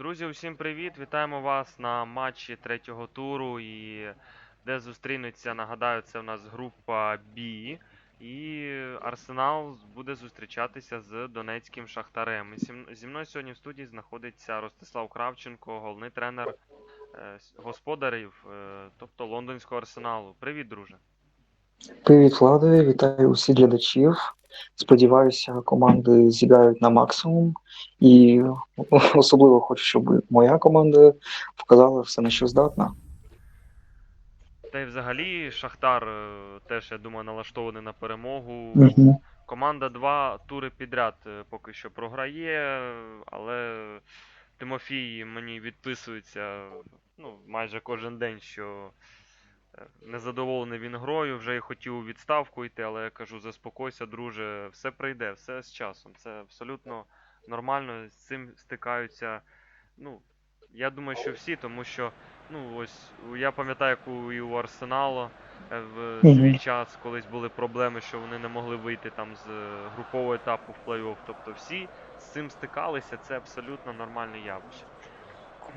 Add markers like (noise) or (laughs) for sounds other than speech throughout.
Друзі, усім привіт! Вітаємо вас на матчі третього туру, і де зустрінуться, нагадаю, це в нас група B. І Арсенал буде зустрічатися з Донецьким Шахтарем. І зі мною сьогодні в студії знаходиться Ростислав Кравченко, головний тренер е, господарів, е, тобто лондонського арсеналу. Привіт, друже. Привіт, Влади, вітаю усіх глядачів. Сподіваюся, команди зіграють на максимум, і особливо хочу, щоб моя команда показала все на що здатна. Та й взагалі Шахтар е, теж, я думаю, налаштований на перемогу. Угу. Команда два тури підряд е, поки що програє, але Тимофій мені відписується ну, майже кожен день, що незадоволений він грою, вже і хотів у відставку йти, але я кажу, заспокойся, друже, все прийде, все з часом. Це абсолютно нормально, з цим стикаються. Ну, я думаю, що всі, тому що, ну, ось я пам'ятаю, як у, і у Арсеналу е, в свій час колись були проблеми, що вони не могли вийти там з групового етапу в плей-офф. Тобто всі з цим стикалися, це абсолютно нормальне явище.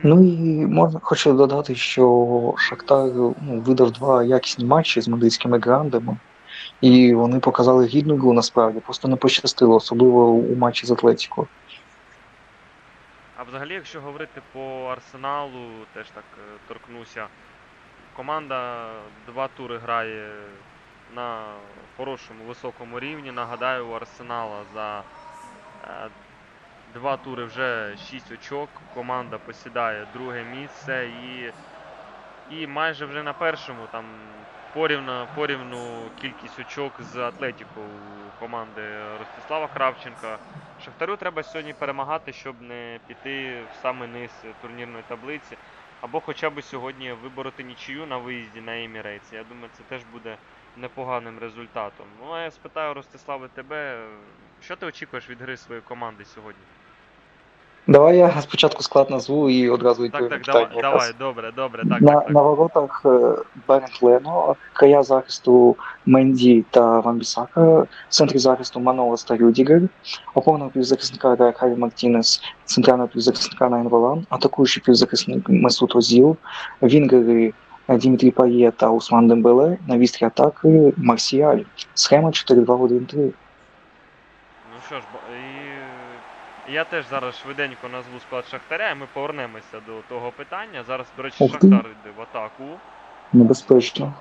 Ну і можна хочу додати, що Шахтар ну, видав два якісні матчі з мадридськими грандами, і вони показали гідну гру насправді, просто не пощастило, особливо у матчі з Атлетіко. А взагалі, якщо говорити по Арсеналу, теж так е, торкнуся. Команда два тури грає на хорошому високому рівні. Нагадаю, у Арсенала за е, два тури вже 6 очок. Команда посідає друге місце і, і майже вже на першому там порівну, порівну кількість очок з Атлетіко у команди Ростислава Кравченка. Шахтарю треба сьогодні перемагати, щоб не піти в самий низ турнірної таблиці. Або хоча б сьогодні вибороти нічию на виїзді на Емірейтс. Я думаю, це теж буде непоганим результатом. Ну а я спитаю Ростиславе тебе, що ти очікуєш від гри своєї команди сьогодні? Давай я спочатку склад назву і одразу Так, відповім так, питання. давай, давай, добре, добре, так, на, так, так. на воротах е, Бернт Лено, края захисту Менді та Ван Бісака, в центрі захисту Манолас та Рюдігер, опорного півзахисника грає Харі Мартінес, центрального півзахисника Найн Волан, атакуючий півзахисник Месут Озіл, вінгери Дімітрі Пає та Усман Дембеле, на вістрі атаки Марсіаль. Схема 4-2-1-3. Ну що ж, я теж зараз швиденько назву склад Шахтаря, і ми повернемося до того питання. Зараз, до речі, Шахтар йде в атаку. Небезпечно.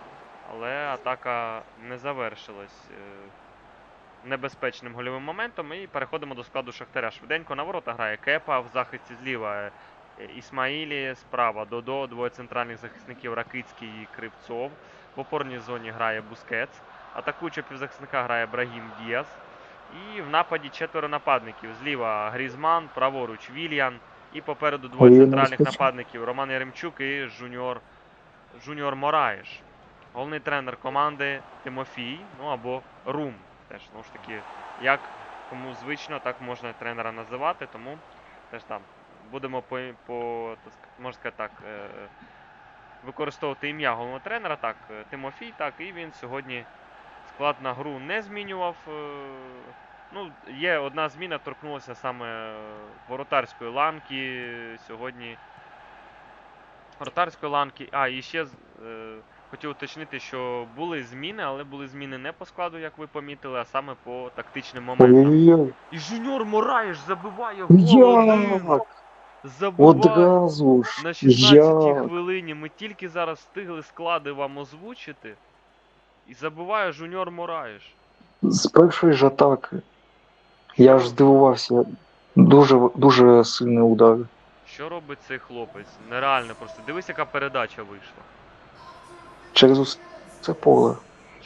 Але атака не завершилась е, небезпечним гольовим моментом. І переходимо до складу Шахтаря. Швиденько на ворота грає Кепа, в захисті зліва е, Ісмаїлі, справа Додо, двоє центральних захисників Ракицький і Кривцов. В опорній зоні грає Бускетс. Атакуючого півзахисника грає Брагім Діас. І в нападі четверо нападників. Зліва Грізман, праворуч Вільян. І попереду двоє центральних нападників Роман Яремчук і Жуніор, Жуніор Мораєш. Головний тренер команди Тимофій, ну або Рум. Теж, ну ж таки, як кому звично, так можна тренера називати, тому теж там будемо по, по можна сказати так, е, використовувати ім'я головного тренера. Так, е, Тимофій, так, і він сьогодні склад на гру не змінював. е, Ну, є одна зміна, торкнулася саме е, воротарської ланки сьогодні. Воротарської ланки. А, і ще е, хотів уточнити, що були зміни, але були зміни не по складу, як ви помітили, а саме по тактичним моментам. І Жуніор Мораєш забиває гол. ж. на 16-й хвилині. Ми тільки зараз встигли склади вам озвучити. І забиває Жуніор Мораєш. З першої ж атаки. Я ж здивувався. Дуже дуже сильний удар. Що робить цей хлопець? Нереально просто. Дивись, яка передача вийшла. Через усе поле.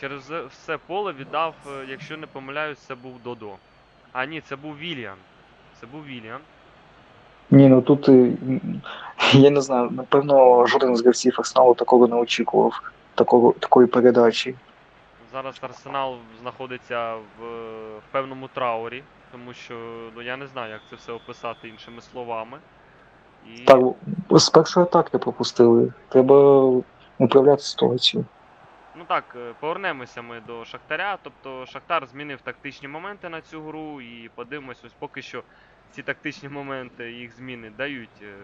Через все- все поле віддав, е, якщо не помиляюсь, це був Додо. А ні, це був Вільян. Це був Вільян. Ні, ну тут е, (laughs) я не знаю, напевно, жоден з гравців Арсеналу такого не очікував, такого, такої передачі. Зараз Арсенал знаходиться в, в певному траурі, тому що ну я не знаю, як це все описати іншими словами. І Так, з першої атаки пропустили. Треба управляти ситуацію. ну так, е, повернемося ми до Шахтаря. Тобто Шахтар змінив тактичні моменти на цю гру і подивимось, ось поки що ці тактичні моменти, їх зміни дають е,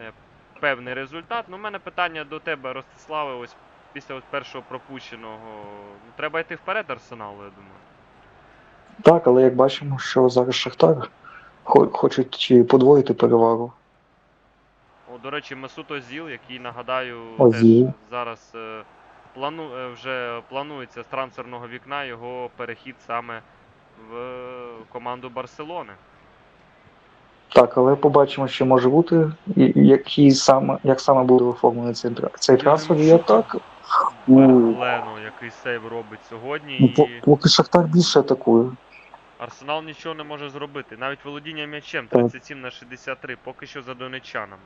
е, певний результат. Ну, у мене питання до тебе, Ростиславе, ось після от першого пропущеного. Ну, треба йти вперед Арсеналу, я думаю. Так, але як бачимо, що зараз Шахтар хо- хочуть подвоїти перевагу. О, до речі, Месут Озіл, який нагадаю, Озіл. теж зараз е, плану, е, вже планується з трансферного вікна його перехід саме в команду Барселони. Так, але побачимо, що може бути, і і який саме, як саме буде оформлений цей, тра- цей трансфер. І так, ну, Лено, який сейв робить сьогодні, ну, і поки Шахтар більше атакує. Арсенал нічого не може зробити. Навіть володіння м'ячем Так. 37 на 63, поки що за донечанами.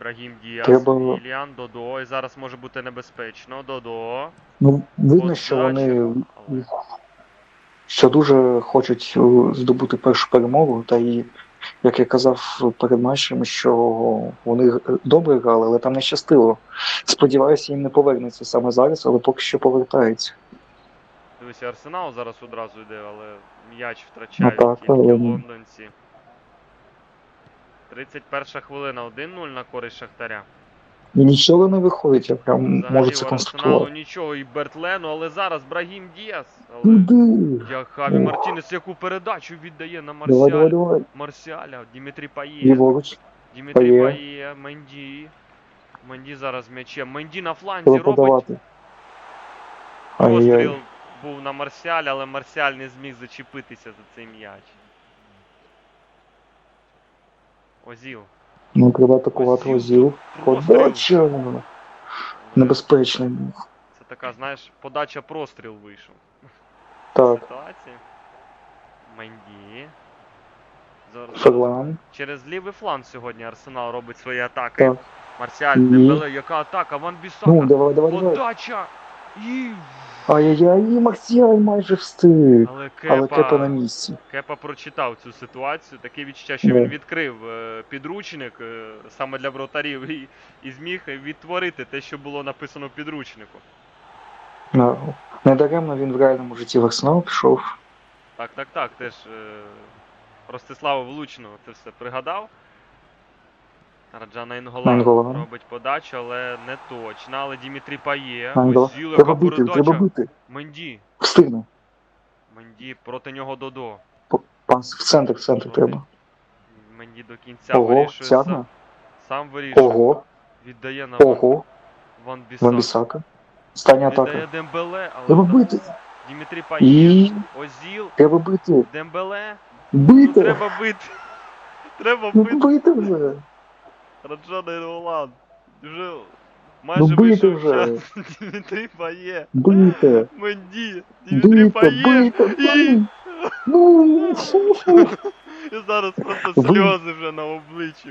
Брагім Діас, Треба- Іліан, Додо, і зараз може бути небезпечно. Додо. Ну, видно, що вони Але- що дуже хочуть е, здобути першу перемогу, та і, як я казав перед матчем, що вони добре грали, але там не щастило. Сподіваюся, їм не повернеться саме зараз, але поки що повертається. Дивися, Арсенал зараз одразу йде, але м'яч втрачають Ну тільки але- лондонці. 31 хвилина, 1-0 на користь Шахтаря. І нічого не виходить, я прям Взагалі можу це констатувати. нічого і Бертлено, але зараз Брагім Діас. Але Куди? як Хаві Ох. Мартінес яку передачу віддає на Давай, давай, Марсіаля. давай. Марсіаля, Дімітрі Пає. Ліворуч. Дімітрі Пає. Пає, Менді. Менді зараз з м'ячем. Менді на фланзі Треба робить подавати. Постріл Ай-яй. був на Марсіаль, але Марсіаль не зміг зачепитися за цей м'яч. Озіл. Ну, треба атакувати Озіл. Подача! Небезпечний. Це така, знаєш, подача простріл вийшов. Так, Ситуації. Менді. Зараз-. Через лівий фланг сьогодні Арсенал робить свої атаки. Так. Марсіаль, Ні. Дембеле, яка атака? Ван Бісака. Ну, давай, давай, давай. Подача! І... Ай-яй-яй, і Марсіаль майже встиг. Але Кепа, Але Кепа на місці. Кепа прочитав цю ситуацію. Таке відчуття, що він відкрив е, підручник е, саме для вратарів і, і зміг відтворити те, що було написано в підручнику. Да. Недаремно він в реальному житті в Арсенал пішов. Так, так, так, теж е, Ростислав влучно це все пригадав. Раджа Найнголан Найнголан. робить подачу, але не точно. Але Дімітрі Пає. Ангела. Озіл, Треба бити, треба бити. Менді. Встигне. Менді проти нього Додо. Пан в центр, в центр треба. Менді до кінця Ого, вирішує тягне. сам. Сам вирішує. Ого, Віддає на ого, Ван Бісак. Вамбісака. Остання Віддає атака. Дембеле, але Треба бити. Дімітрі Пає. І Озіл, треба бити. Дембеле. Бити! треба бити. Треба Ну бити. бити вже. Раджа Найнголан. Вже Ну майже бити вийшов вже. час. Пає. Бити. Менді. Дімітрі Пає. І... Ну, (laughs) І зараз просто сльози вже на обличчі.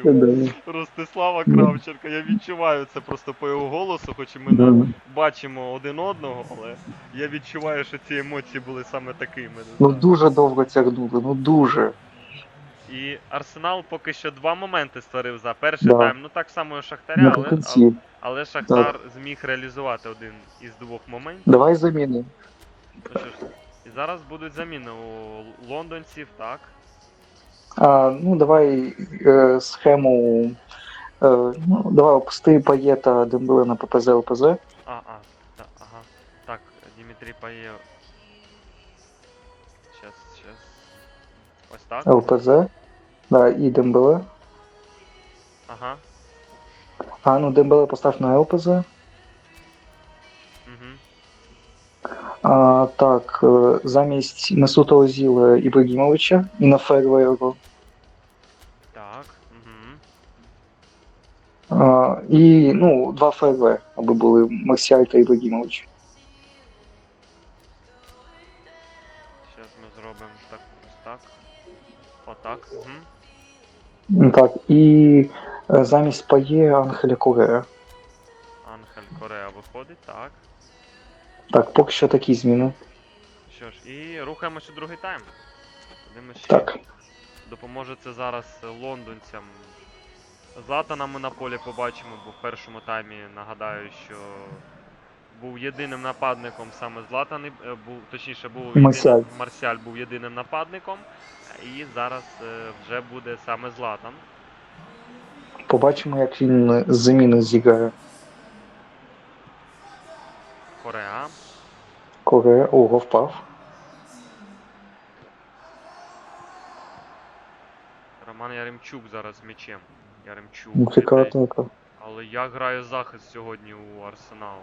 Ростислава Ну. Кравченка. Я відчуваю це просто по його голосу, хоч і ми не бачимо один одного, але я відчуваю, що ці емоції були саме такими. Ну дуже довго тягнули, ну дуже. І Арсенал поки що два моменти створив за перший Да. тайм. Ну так само і Шахтаря, але, але, але Шахтар зміг реалізувати один із двох моментів. Давай заміни. Ну що ж, і зараз будуть заміни у лондонців, так. А, ну давай е, схему. Е, ну, давай опусти Паєта Дембеле на ППЗ ЛПЗ. А, а, та, ага. Так, Дмитрий Паєв. Щас, щас. Ось так. ЛПЗ. Да, і Дембеле. Ага. А, ну Дембеле постав на ЛПЗ. Угу. А, так, е, замість Месута Озіла Ібрагімовича і на Фервейру. Так. Угу. А, і, ну, два ФРВ, аби були Марсіаль та Ібрагімович. Щас ми зробимо так, ось так. Отак. Угу. Так, і е, замість Пає Анхеля Корея. Анхель Корея виходить, так. Так, поки що такі зміни. Що ж, і рухаємося у другий тайм. Подивимось, чи Так. допоможе це зараз лондонцям. Златана ми на полі побачимо, бо в першому таймі нагадаю, що був єдиним нападником саме Златан, е, був, точніше, був Марсіаль. єдиним, Марсіаль був єдиним нападником, і зараз е, вже буде саме Златан. Побачимо, як він з заміни зіграє. Кореа. Корея, ого, впав. Роман Яремчук зараз з м'ячем. Яремчук. Ну. Але як грає захист сьогодні у Арсенала?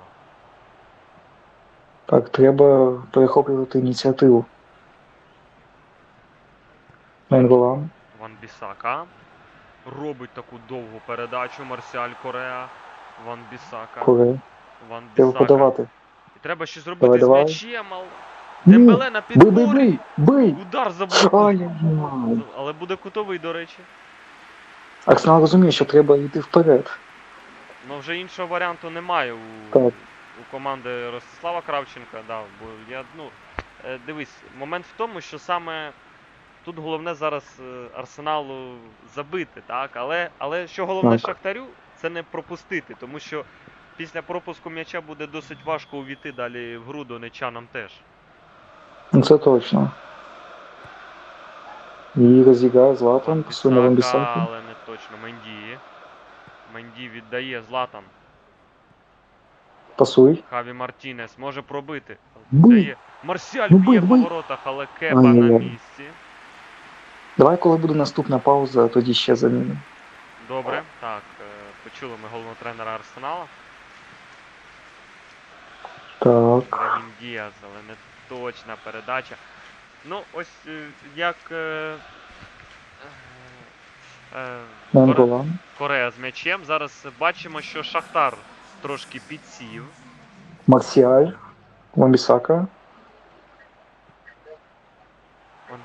Так, треба перехоплювати ініціативу. Менголан. Ван Бісака. Робить таку довгу передачу. Марсіаль Кореа. Ван Бісака. Корея. Ван Треба подавати. І треба щось зробити Давай, з давай. м'ячем. ал- Ні, Дембеле на бий, бий, бий, бий! Удар заблокував. Але буде кутовий, до речі. Арсенал розуміє, що треба йти вперед. Ну вже іншого варіанту немає у, Так. У команди Ростислава Кравченка. Да, бо я, ну, е, дивись, момент в тому, що саме тут головне зараз е, Арсеналу забити, так? Але, але що головне Так. Шахтарю, це не пропустити, тому що після пропуску м'яча буде досить важко увійти далі в гру донечанам теж. Ну це точно. І розіграє Златан, після Бісака, Вамбісаку. але не точно. Менді. Менді віддає Златан. Пасуй. Хаві Мартінес може пробити. Дає. Марсіаль Ну, б'є по воротах, але Кепа на Ай-яй-яй. місці. Давай, коли буде наступна пауза, тоді ще замінимо. Добре. Так, е, почули ми головного тренера Арсенала. Так. Бравін Діаз, але не точна передача. Ну, ось е, як е, Корея з м'ячем. Зараз бачимо, що Шахтар трошки підсів. Марсіаль. Вамбісака.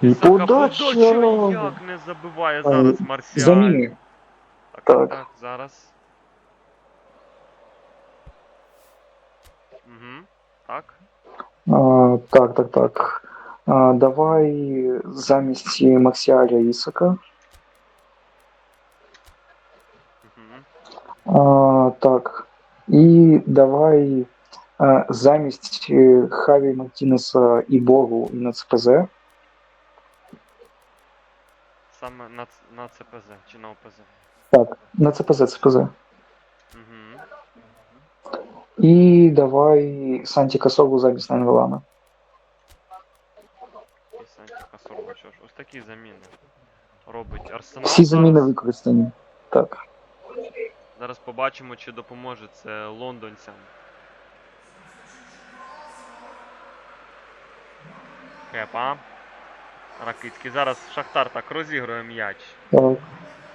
І Висока подача! Як не забиває зараз Марсіаль. Заміни. Так, Так. так, зараз. Угу. Так. А, так, так, так. А, давай замість Марсіаля Ісака. Угу. А, так. І давай а, замість е, Хаві Мартінеса і Бору і на ЦПЗ. Саме на, на ЦПЗ чи на ОПЗ. Так, на ЦПЗ, ЦПЗ. Угу. І давай Санті Касову замість Нангелана. І Санті Касорба. Що ж, ось такі заміни робить Арсенал. Всі заміни використані. Так. Зараз побачимо, чи допоможе це лондонцям. Кепа. Ракицький. Зараз Шахтар так розігрує м'яч. так.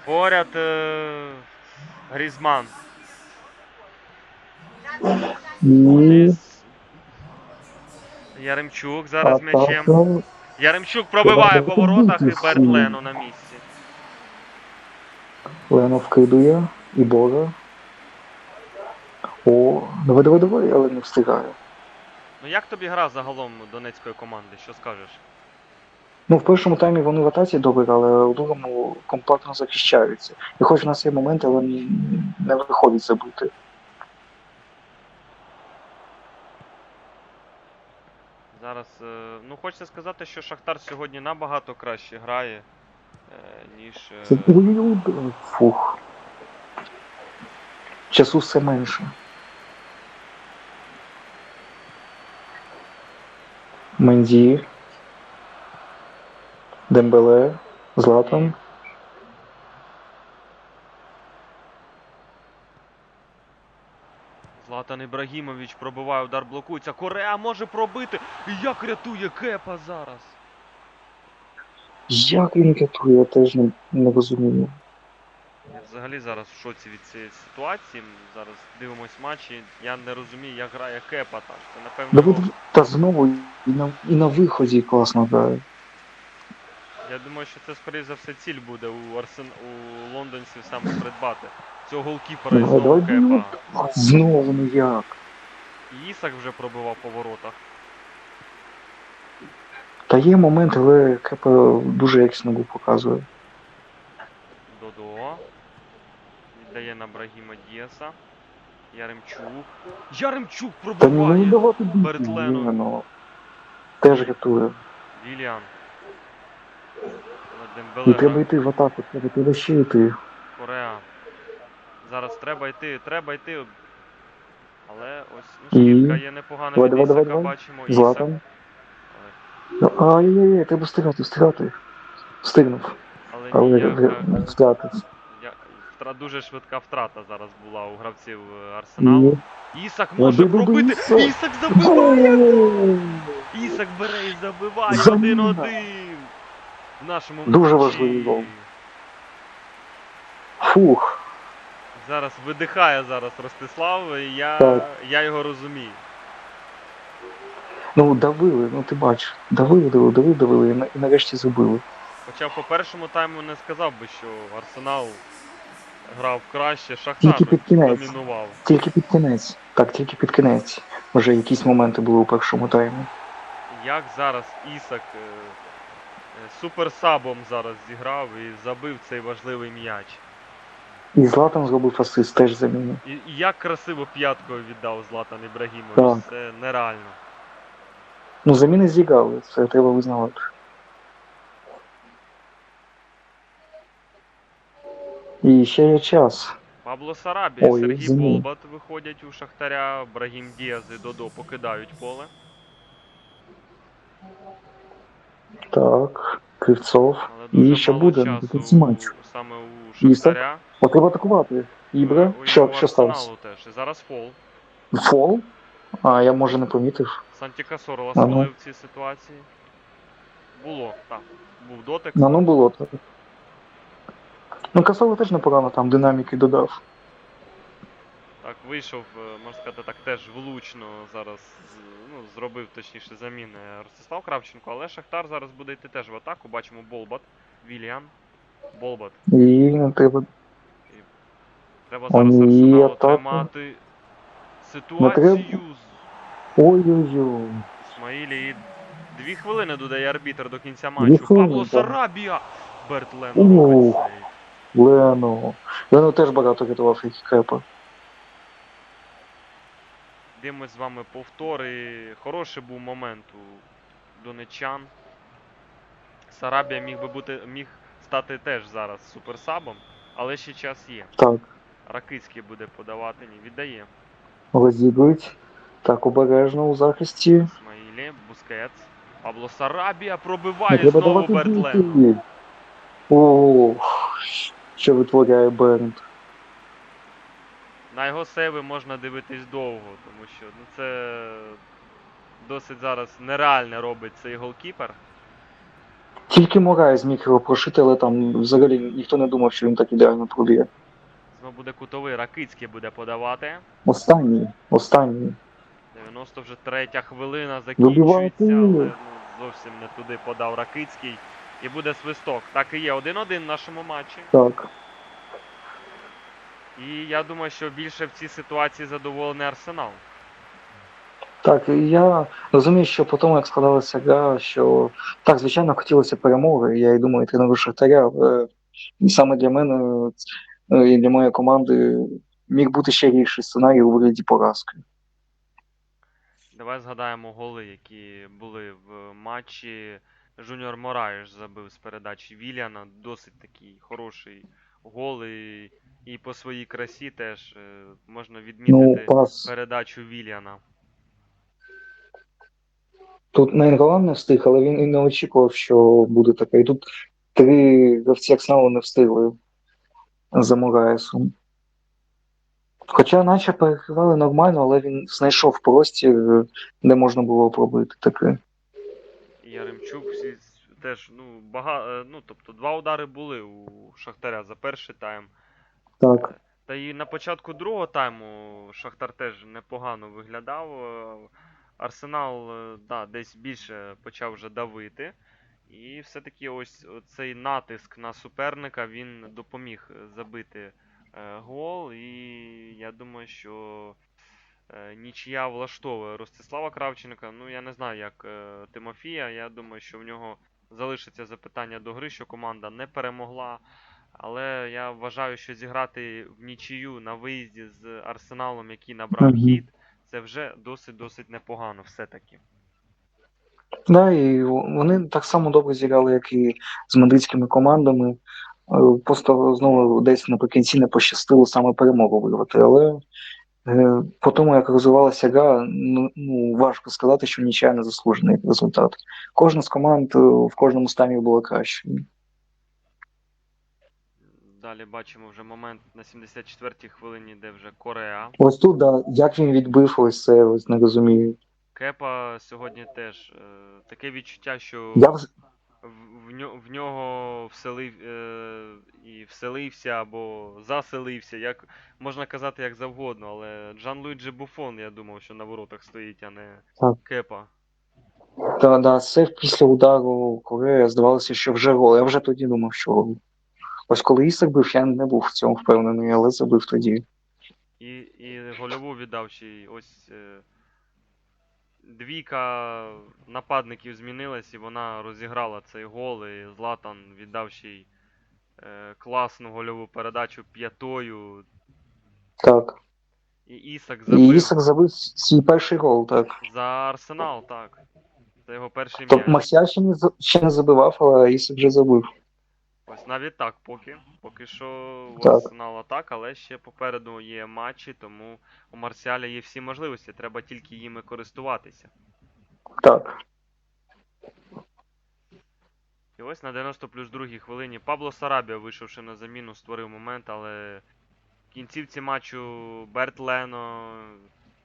Поряд е- Грізман. Яремчук зараз м'ячем. Яремчук пробиває по воротах і Берт. Лено на місці. Лено вкидує. І Бора. О, давай, давай, давай, але не встигає. Ну як тобі гра загалом донецької команди? Що скажеш? Ну, в першому таймі вони в атаці добре, але у другому компактно захищаються. І хоч в нас є моменти, але не виходить забути. Зараз, е, ну хочеться сказати, що Шахтар сьогодні набагато краще грає, е, ніж. е, Це фух. Часу все менше. Менді. Дембеле. Златан. Златан Ібрагімович пробиває удар, блокується. Кореа може пробити. Як рятує Кепа зараз? Як він рятує, я теж не, не розумію. Взагалі зараз в шоці від цієї ситуації. Зараз дивимось матчі. Я не розумію, як грає Кепа так. Це напевно. Давид, та знову і на, і на виході класно грає. Я думаю, що це скоріше за все ціль буде у Арсен у лондонців саме придбати. Цього голкіпера і Давай, знову давай, ну, Кепа. Знову ну як. І Ісак вже пробивав по воротах. Та є момент, але Кепа дуже якісно гру показує. Додо. Віддає на Брагіма Діаса. Яремчук. Яремчук ну пробиває. перед Леном. Теж рятує. Віліан. І треба йти в атаку, треба треба ще йти. Кореа. Зараз треба йти, треба йти. Але ось ну, шкірка є непогана від Ісака, бачимо. Ісак. Ай-яй-яй, треба встигати, встигати. Встигнув. але Але ніяка. е, встигати. Я, втра, дуже швидка втрата зараз була у гравців е, Арсеналу. І... Ісак може пробити! Ісак! Забиває! Ісак бере і забиває Заміна. 1-1 в нашому Дуже важливий гол. Фух. Зараз видихає зараз Ростислав, і я, Так. я його розумію. Ну, давили, ну ти бачиш. Давили, давили, давили, давили, і нарешті забили. Хоча по першому тайму не сказав би, що Арсенал грав краще, Шахтар Тільки під кінець. домінував. Тільки під кінець. Так, тільки під кінець. Вже якісь моменти були у першому таймі. Як зараз Ісак е, е, суперсабом зараз зіграв і забив цей важливий м'яч. І Златан зробив асист теж заміну. І, і як красиво п'яткою віддав Златан Ібрагімович. Так. Це нереально. Ну, заміни зіграли, це треба визнавати. І ще є час. Пабло Сарабі, Ой, Сергій змін. Болбат виходять у Шахтаря, Брагім Діаз і Додо покидають поле. Так, Кривцов. Але І ще мало буде часу матчу. саме у Шахтаря. О, треба атакувати. Ібра. У- у Що, його що сталося? Арсеналу теж. І зараз фол. Фол? А, я може не помітив. Санті Касорло Ага. спалив в цій ситуації. Було, так. Був дотик. Ну, ну було так. Ну, Касово теж непогано там динаміки додав. Так, вийшов, е, можна сказати, так теж влучно зараз ну, зробив точніше заміни Ростислав Кравченко, але Шахтар зараз буде йти теж в атаку. Бачимо Болбат, Віліан. Болбат. І не треба. Треба зараз ні, Арсеналу тримати ситуацію Ой-ой-ой. Ісмаїлі. І дві хвилини додає арбітр до кінця матчу. Павло. Сарабія! Берт Лено Лено. Лено теж багато рятував як крепа. Дивимось з вами повтори. Хороший був момент у донечан. Сарабія міг би бути, міг стати теж зараз суперсабом, але ще час є. Так, Ракицький буде подавати, ні, віддає. розігрують. Так, обережно у захисті. Ісмаїлі, Бускетс. Пабло Сарабія пробиває знову давати Берт Ох, що витворяє Бернт. На його сейви можна дивитись довго, тому що ну, це досить зараз нереальне робить цей голкіпер. Тільки Морай зміг його прошити, але там взагалі ніхто не думав, що він так ідеально проб'є. Знову буде кутовий, Ракицький буде подавати. Останній, останній. 90 вже третя хвилина Вибиває закінчується, але ну, зовсім не туди подав Ракицький. І буде свисток. Так і є 1-1 в нашому матчі. Так. І я думаю, що більше в цій ситуації задоволений Арсенал. Так, і я розумію, що по тому, як складалася гра, що так, звичайно, хотілося перемоги. Я і думаю, тренеру Шахтаря. але Саме для мене е, і для моєї команди міг бути ще гірший сценарій у вигляді поразки. Давай згадаємо голи, які були в матчі. Жуніор Мораєш забив з передачі Вільяна. Досить такий хороший гол. І, і по своїй красі теж е, можна Ну, відмітити пас. передачу Вільяна. Тут Нейнгалан не встиг, але він і не очікував, що буде таке. І тут три гравці Арсеналу не встигли за Мораєсом. Хоча наче перекривали нормально, але він знайшов простір, де можна було пробити таке. Яремчук всі теж, ну, бага... е, ну, тобто два удари були у Шахтаря за перший тайм. Так. Та і на початку другого тайму Шахтар теж непогано виглядав. Е, Арсенал е, да, десь більше почав вже давити. І все-таки ось цей натиск на суперника він допоміг забити гол. І я думаю, що нічия влаштовує Ростислава Кравченка. Ну, я не знаю, як е, Тимофія. Я думаю, що в нього залишиться запитання до гри, що команда не перемогла. Але я вважаю, що зіграти в нічию на виїзді з Арсеналом, який набрав хід, це вже досить-досить непогано все-таки. Да, і вони так само добре зіграли, як і з мадридськими командами. Е, Просто знову десь наприкінці не пощастило саме перемогу вирвати. Але е, по тому, як розвивалася гра, ну, ну важко сказати, що нічия не заслужений результат. Кожна з команд е, в кожному стані була краще. Далі бачимо вже момент на 74-й хвилині, де вже Корея. Ось тут, да, як він відбив ось це, ось не розумію. Кепа сьогодні теж е, таке відчуття, що Я вже в, нього вселив е, і вселився або заселився, як можна казати як завгодно, але Джан Луїджі Буфон, я думав, що на воротах стоїть, а не Так. Кепа. да, да, це після удару Корея здавалося, що вже гол. Я вже тоді думав, що гол. Ось коли Ісак бив, я не був в цьому впевнений, але забив тоді. І, і гольову віддав ще й ось е, двійка нападників змінилась, і вона розіграла цей гол, і Златан віддав ще й е, класну гольову передачу п'ятою. Так. І Ісак І забив Ісак забив свій перший гол, так. за Арсенал, так. Це його перший Тобто м'яч. Ще не, за- ще не забивав, але Ісак вже забив. Ось навіть так, поки. Поки що у. Арсенала так, але ще попереду є матчі, тому у Марсіаля є всі можливості, треба тільки їми користуватися. Так. І ось на 90 плюс другій хвилині Пабло Сарабія, вийшовши на заміну, створив момент, але в кінцівці матчу Берт Лено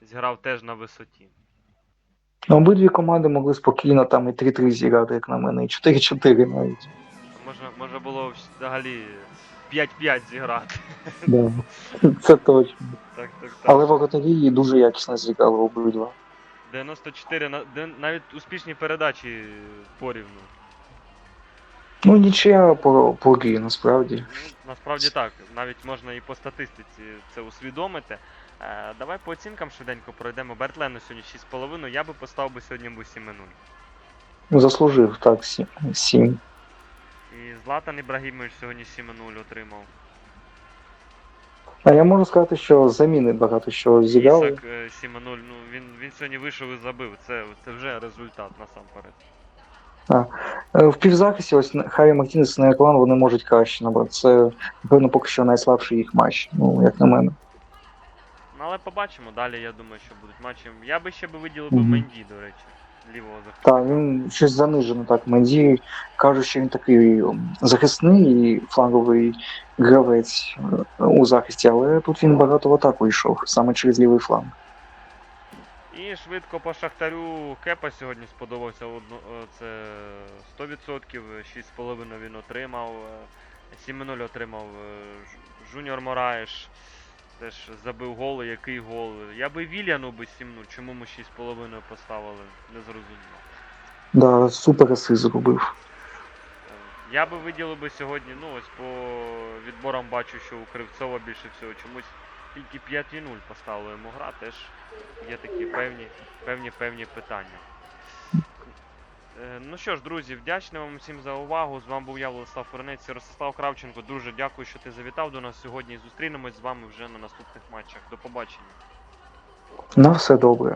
зіграв теж на висоті. Ну, обидві команди могли спокійно там і 3-3 зіграти, як на мене, і 4-4 навіть. Можна, можна було взагалі 5-5 зіграти. Да. (laughs) Це точно. Так, так, так. Але воротарі її дуже якісно зіграли обидва. 94 на де- навіть успішні передачі порівну. Ну, нічия по, по грі, насправді. Ну, насправді так, навіть можна і по статистиці це усвідомити. Е, давай по оцінкам швиденько пройдемо. Берт Лено сьогодні 6,5, я би поставив би сьогодні би 7 0 Ну, Заслужив, так, 7. І Златан Ібрагімович сьогодні 7 0 отримав. А я можу сказати, що заміни багато що зіграли. Ісак е, 7 0 ну він, він сьогодні вийшов і забив. Це, це вже результат насамперед. Е, В півзахисті ось Харі Мартінес і Неоклан вони можуть краще набрати. Це, напевно, поки що найслабший їх матч, ну, як на мене. Ну але побачимо. Далі я думаю, що будуть матчі. Я би ще би виділив би Мгм. Менді, до речі, лівого захисника. Так, він щось занижено так. Менді кажуть, що він такий захисний і фланговий гравець е, у захисті, але тут він багато в атаку йшов, саме через лівий фланг. І швидко по Шахтарю Кепа сьогодні сподобався. е, Це 100%, 6,5 він отримав. е, 7-0 отримав е, Жуніор Мораєш. Теж забив гол, який гол. Я би Вільяну би 7-0, чому ми 6,5 поставили, не зрозуміло. Да, супер аси зробив. Я би виділив би сьогодні, ну ось по відборам бачу, що у Кривцова більше всього чомусь тільки 5-0 поставила йому гра, теж є такі певні, певні, певні питання. Е, Ну що ж, друзі, вдячний вам всім за увагу. З вами був я, Владислав Фернець і Ростислав Кравченко. Дуже дякую, що ти завітав до нас сьогодні. Зустрінемось з вами вже на наступних матчах. До побачення. На все добре.